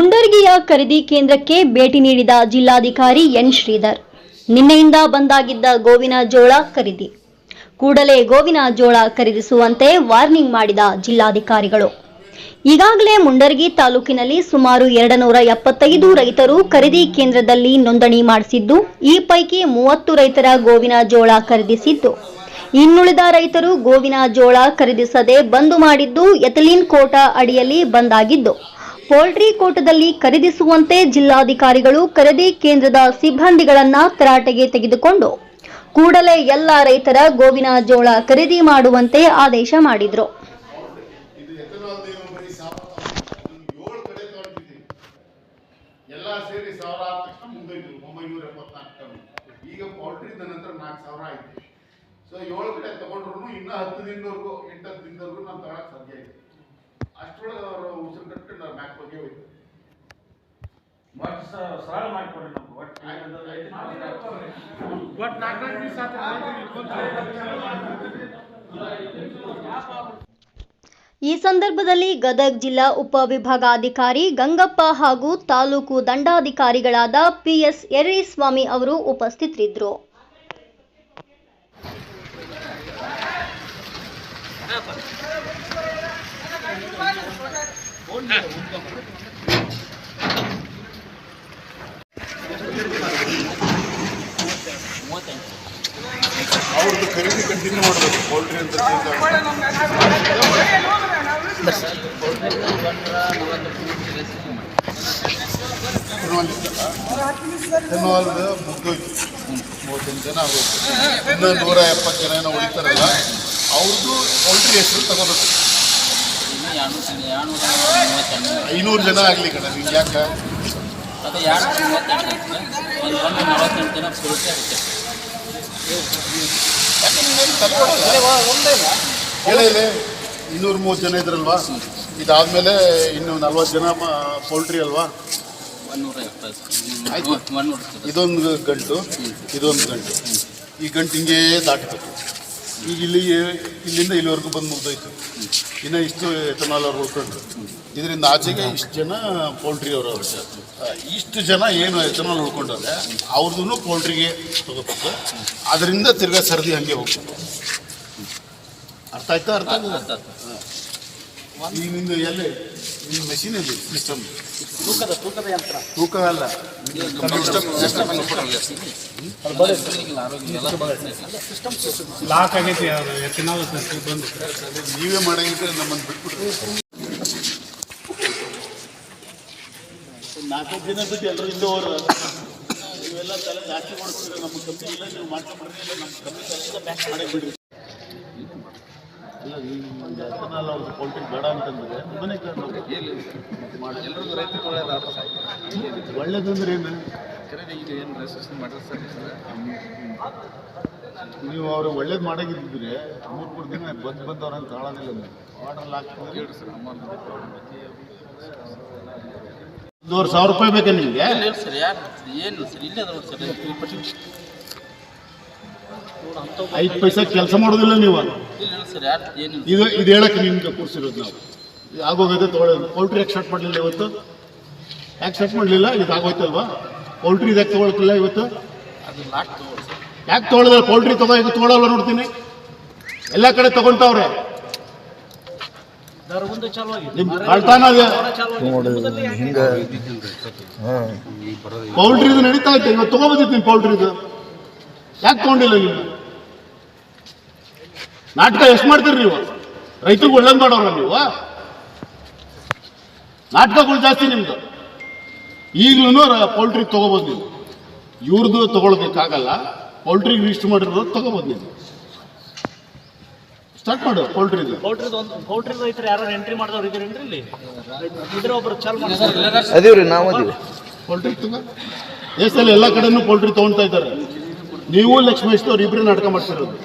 ಮುಂಡರ್ಗಿಯ ಖರೀದಿ ಕೇಂದ್ರಕ್ಕೆ ಭೇಟಿ ನೀಡಿದ ಜಿಲ್ಲಾಧಿಕಾರಿ ಎನ್ ಶ್ರೀಧರ್. ನಿನ್ನೆಯಿಂದ ಬಂದಾಗಿದ್ದ ಗೋವಿನ ಜೋಳ ಖರೀದಿ. ಕೂಡಲೇ ಗೋವಿನ ಜೋಳ ಖರೀದಿಸುವಂತೆ ವಾರ್ನಿಂಗ್ ಮಾಡಿದ ಜಿಲ್ಲಾಧಿಕಾರಿಗಳು. ಈಗಾಗಲೇ ಮುಂಡರ್ಗಿ ತಾಲೂಕಿನಲ್ಲಿ ಸುಮಾರು ಎರಡು ನೂರ ಎಪ್ಪತ್ತೈದು ರೈತರು ಖರೀದಿ ಕೇಂದ್ರದಲ್ಲಿ ನೋಂದಣಿ ಮಾಡಿಸಿದ್ದು, ಈ ಪೈಕಿ ಮೂವತ್ತು ರೈತರ ಗೋವಿನ ಜೋಳ ಖರೀದಿಸಿದ್ದು. ಇನ್ನುಳಿದ ರೈತರು ಗೋವಿನ ಜೋಳ ಖರೀದಿಸದೆ ಬಂದು ಮಾಡಿದ್ದು ಎಥಲೀನ್ ಕೋಟಾ ಅಡಿಯಲ್ಲಿ ಬಂದಾಗಿದ್ದು. ಪೋಲ್ಟ್ರಿ ಕೋಟದಲ್ಲಿ ಖರೀದಿಸುವಂತೆ ಜಿಲ್ಲಾಧಿಕಾರಿಗಳು ಖರೀದಿ ಕೇಂದ್ರದ ಸಿಬ್ಬಂದಿಗಳನ್ನ ತರಾಟೆಗೆ ತೆಗೆದುಕೊಂಡು ಕೂಡಲೇ ಎಲ್ಲ ರೈತರ ಗೋವಿನ ಜೋಳ ಖರೀದಿ ಮಾಡುವಂತೆ ಆದೇಶ ಮಾಡಿದ್ರು. ನೀವು ಸೊ ಏಳು ಕಡೆ ತಗೊಂಡ್ರು ಇನ್ನೂ ಹತ್ತು ದಿನದವರೆಗೂ, ಎಂಟತ್ತು ದಿನದವರೆಗೂ ನಾನು ತಗೊಳಕ್ ಸಾಧ್ಯ ಇದೆ ಅಷ್ಟರೊಳಗೆ ಅವರು ಉಸಿರು ಕಟ್ಕೊಂಡು ಅವ್ರ ಮ್ಯಾಕ್ ಬಗ್ಗೆ ಹೋಯ್ತು. ಸರಳ ಮಾಡಿಕೊಡ್ರಿ ನಮ್ಗೆ ಒಟ್ಟು ಒಟ್ಟು ನಾಲ್ಕು ನಾಲ್ಕು ದಿವಸ ಈ ಸಂದರ್ಭದಲ್ಲಿ ಗದಗ್ ಜಿಲ್ಲಾ ಉಪವಿಭಾಗಾಧಿಕಾರಿ ಗಂಗಪ್ಪ ಹಾಗೂ ತಾಲೂಕು ದಂಡಾಧಿಕಾರಿಗಳಾದ ಪಿಎಸ್ ಯರ್ರಿಸ್ವಾಮಿ ಅವರು ಉಪಸ್ಥಿತರಿದ್ದರು. ಅವ್ರದ್ದು ಖರೀದಿ ಕಂಟಿನ್ಯೂ ಮಾಡಬೇಕು ಪೌಲ್ಟ್ರಿ ಅಂತ ಧನ್ಯವಾದ ಮುಗ್ದೋಯ್ತು ಮೂವತ್ತೆಂಟು ಜನ ಆಗೋಯ್ತು ಇನ್ನೂ ನೂರ ಎಪ್ಪತ್ತು ಜನ ಏನೋ ಉಳಿತಾರಲ್ಲ ಅವ್ರದ್ದು ಪೌಲ್ಟ್ರಿ ಹೆಸರು ತಗೋಬೇಕು. ಐನೂರು ಜನ ಆಗಲಿ ಕಣ ನಿಂಗೆ ಯಾಕೆ? ಅದು ಎರಡು ಮೂವತ್ತೆಂಟು ಒಂದು ಒಂದು ನಲವತ್ತೆಂಟು ಜನ ಪೂರ್ತಿ ಆಗುತ್ತೆ ಹೇಳಿ. ಇನ್ನೂರ ಮೂವತ್ತು ಜನ ಇದ್ರಲ್ವಾ? ಇದಾದ್ಮೇಲೆ ಇನ್ನು ನಲ್ವತ್ತು ಜನ ಪೌಲ್ಟ್ರಿ ಅಲ್ವಾ. ಇದೊಂದು ಗಂಟು ಇದೊಂದು ಗಂಟು. ಈ ಗಂಟು ಹಿಂಗೇ ದಾಟಬೇಕು ಈಗ ಇಲ್ಲಿ ಇಲ್ಲಿಂದ ಇಲ್ಲಿವರೆಗೂ ಬಂದು ಮುಗ್ದೋಯ್ತು. ಇನ್ನು ಇಷ್ಟು ಎಥನಾಲ್ ಅವ್ರು ಉಳ್ಕೊಂಡ್ರು. ಇದರಿಂದ ಆಚೆಗೆ ಇಷ್ಟು ಜನ ಪೌಲ್ಟ್ರಿ ಅವರು ಇಷ್ಟು ಜನ ಏನು ಎಥನಾಲ್ ಉಳ್ಕೊಂಡವ್ರೆ ಅವ್ರದ್ದು ಪೌಲ್ಟ್ರಿಗೆ ತಗೋಬೇಕು. ಅದರಿಂದ ತಿರ್ಗಾ ಸರದಿ ಹಂಗೆ ಹೋಗ್ತದೆ. ಅರ್ಥ ಆಯ್ತಾ? ಅರ್ಥ ಆಗಿಲ್ಲ? ಈಗ ನಿಂದು ಎಲ್ಲಿ? ನಿನ್ನ ಮೆಷಿನ್ ಇದೆ ಸಿಸ್ಟಮ್ ತೂಕದ ತೂಕದ ಯಂತ್ರ. ತೂಕ ಅಲ್ಲ. ಲಾಕ್ ಆಗೈತಿ ಅದು ಎತ್ತಿನಾಗ ಬಂದು. ನೀವೇ ಮಾಡಂಗಿದ್ರೆ ನಮ್ಮನ್ನು ಬಿಟ್ಬಿಡ್ರಿ ನಾಲ್ಕೈದು ದಿನ ಬಿಟ್ಟು ಎಲ್ಲರೂ ಇಲ್ಲೇ ಅವರು ನೀವೆಲ್ಲ ತಲೆ ಜಾಸ್ತಿ ಮಾಡ್ತೀರ? ನಮ್ಮ ಕಂಪ್ನಿ ಇಲ್ಲ ನೀವು ಮಾಡ್ಕೊಂಡ್ಬಿಡ್ರಿ ಇಲ್ಲ ನಮ್ಮ ಕಂಪ್ನಿ ತಲೆ ಬ್ಯಾಕ್ ಮಾಡಕ್ಕೆ ಬಿಡ್ರಿ. ಅಲ್ಲ ನಿಮ್ಮ ಎತ್ತನಲ್ಲ ಅವ್ರದ್ದು ಪೊಲ್ಟಿಕ್ ಬೇಡ ಅಂತಂದ್ರೆ ಒಳ್ಳೇದು ಅಂದ್ರೆ ಏನು? ನೀವು ಅವ್ರು ಒಳ್ಳೇದು ಮಾಡಂಗಿದ್ರೆ ಮೂರು ಮೂರು ದಿನ ಬಂದು ಬಂದವ್ರ ಅಂತ ಕಾಣೋದಿಲ್ಲ ನೀವು. ಸರ್ ಹಾಕ್ತಿದ್ರೆ ಒಂದೂವರೆ ಸಾವಿರ ರೂಪಾಯಿ ಬೇಕಾ ನಿಮಗೆ? ಏನು ಸರ್ ಯಾರು ಏನು ಸರ್ ಇಲ್ಲೇ ಅದ ಸರ್. ಐದು ಪೈಸೆ ಕೆಲಸ ಮಾಡೋದಿಲ್ಲ ನೀವು. ಇದು ಇದು ಹೇಳಕ್ಕೆ ನಿಮ್ಗೆ ಕೂರಿಸಿರೋದು ನಾವು. ಇದು ಆಗೋಗೈತೆ ತೊಗೊಳ್ಳೋದು ಪೌಲ್ಟ್ರಿ ಯಾಕೆ ಸ್ಟಾರ್ಟ್ ಮಾಡಲಿಲ್ಲ ಇವತ್ತು? ಯಾಕೆ ಸ್ಟಾರ್ಟ್ ಮಾಡಲಿಲ್ಲ? ಇದು ಆಗೋಯ್ತಲ್ವಾ ಪೌಲ್ಟ್ರಿ ಯಾಕೆ ತೊಗೊಳಕ್ಕಿಲ್ಲ ಇವತ್ತು? ಯಾಕೆ ತೊಗೊಳೋದಿಲ್ಲ? ಪೌಲ್ಟ್ರಿ ತಗೋ ಈಗ ತೊಗೊಳಲ್ಲ ನೋಡ್ತೀನಿ. ಎಲ್ಲ ಕಡೆ ತಗೊಂತವ್ರೆ. ಪೌಲ್ಟ್ರಿ ಇದು ಪೌಲ್ಟ್ರಿದು ನಡೀತಾ ಐತೆ ಇವತ್ತು ತಗೋಬೋದಿತ್ತು ಪೌಲ್ಟ್ರಿದು ಯಾಕೆ ತಗೊಂಡಿಲ್ಲ ನೀವು? ನಾಟಕ ಎಷ್ಟು ಮಾಡ್ತೀರಿ ನೀವು? ರೈತರಿಗೆ ಒಳ್ಳೇದು ಮಾಡೋರ ನೀವು? ನಾಟಕಗಳು ಜಾಸ್ತಿ ನಿಮ್ದು. ಈಗಲೂ ಪೌಲ್ಟ್ರಿ ತಗೋಬೋದು ನೀವು. ಇವ್ರದ್ದು ತಗೊಳ್ಬೇಕಾಗಲ್ಲ. ಪೌಲ್ಟ್ರಿಗೆ ರಿಜಿಸ್ಟರ್ ಮಾಡಿರೋದು ತಗೋಬೋದು ನೀವು. ಸ್ಟಾರ್ಟ್ ಮಾಡು ಪೌಲ್ಟ್ರಿ ಪೌಲ್ಟ್ರಿದ ಒಂದು ಪೌಲ್ಟ್ರಿ ರೈತರು ಯಾರು ಎಂಟ್ರಿ ಮಾಡಿದವ್ರು ಇದ್ರೇನ್ರಿ ಇಲ್ಲಿ? ಇದ್ರೆ ಒಬ್ರು ಚಾಲು ಅದೀವ್ರಿ ನಾವು ಅದೀವಿ ಪೌಲ್ಟ್ರಿ ತಗೋ. ದೇಶದಲ್ಲಿ ಎಲ್ಲ ಕಡೆನೂ ಪೌಲ್ಟ್ರಿ ತಗೊಳ್ತಾ ಇದ್ದಾರೆ. ನೀವು ಲಕ್ಷ್ಮೇಶ್ವರ ಇಬ್ಬರೇ ನಾಟಕ ಮಾಡ್ತಿರೋದು.